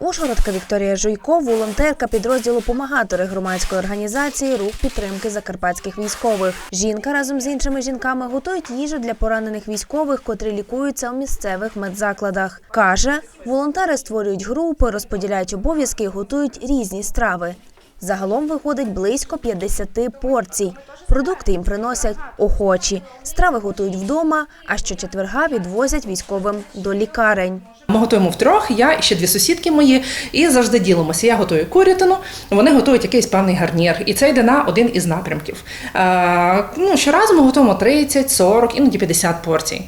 Ужгородка Вікторія Жуйко, волонтерка підрозділу Помагатори громадської організації Рух підтримки закарпатських військових. Жінка разом з іншими жінками готують їжу для поранених військових, котрі лікуються у місцевих медзакладах. Каже, волонтери створюють групи, розподіляють обов'язки і готують різні страви. Загалом виходить близько 50 порцій. Продукти їм приносять охочі. Страви готують вдома, а щочетверга відвозять військовим до лікарень. Ми готуємо втрьох, я і ще дві сусідки мої, і завжди ділимося. Я готую курятину, вони готують якийсь певний гарнір, і це йде на один із напрямків. Е, ну, щоразу ми готуємо 30, 40, іноді 50 порцій.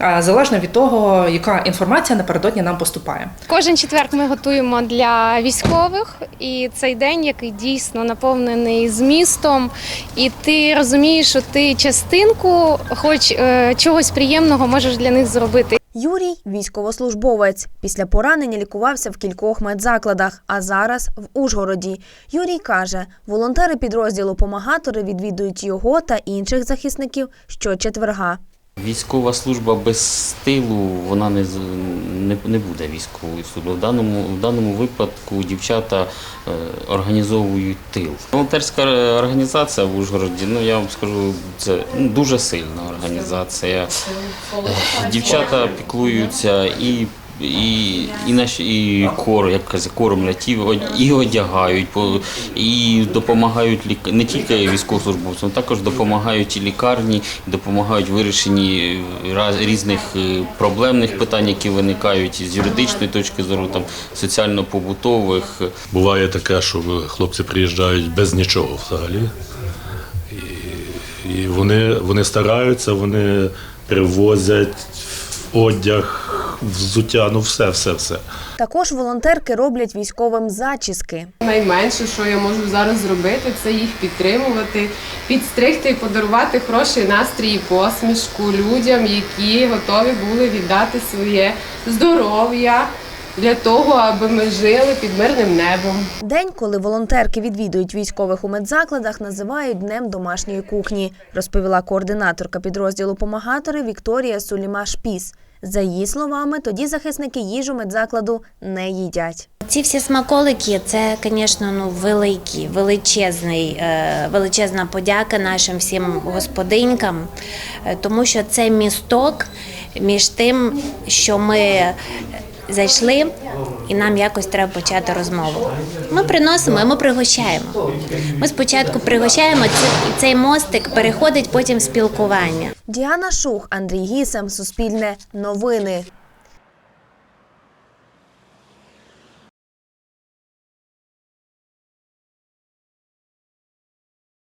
Е, Залежно від того, яка інформація напередодні нам поступає. Кожен четвер ми готуємо для військових, і цей день, який дійсно наповнений змістом, і ти розумієш, що ти частинку, хоч е, чогось приємного, можеш для них зробити. Юрій військовослужбовець. Після поранення лікувався в кількох медзакладах, а зараз в Ужгороді. Юрій каже, волонтери підрозділу Помагатори відвідують його та інших захисників щочетверга. Військова служба без стилу вона не, не, не буде військовою службою. В даному, в даному випадку дівчата е, організовують тил. Волонтерська організація в Ужгороді, ну я вам скажу, це ну, дуже сильна організація. Е, Дівчата піклуються і. І, і наші і кор, як казати, кормлять, і, і одягають, і допомагають лік... не тільки військовослужбовцям, також допомагають і лікарні, допомагають вирішенні е, різних е, проблемних питань, які виникають з юридичної точки зору, там соціально-побутових. Буває таке, що хлопці приїжджають без нічого взагалі. І, і вони, вони стараються, вони привозять одяг, взуття, ну все, все, все. Також волонтерки роблять військовим зачіски. Найменше, що я можу зараз зробити, це їх підтримувати, підстригти і подарувати хороший настрій і посмішку людям, які готові були віддати своє здоров'я для того, аби ми жили під мирним небом. День, коли волонтерки відвідують військових у медзакладах, називають днем домашньої кухні, розповіла координаторка підрозділу Помагатори Вікторія Суліма Шпіс. За її словами, тоді захисники їжу медзакладу не їдять. Ці всі смаколики це, звісно, ну великі, величезний, е, величезна подяка нашим всім господинькам, е, тому що це місток між тим, що ми зайшли, і нам якось треба почати розмову. Ми приносимо, і ми пригощаємо. Ми спочатку пригощаємо, і цей мостик переходить потім в спілкування. Діана Шух, Андрій Гісем, Суспільне новини.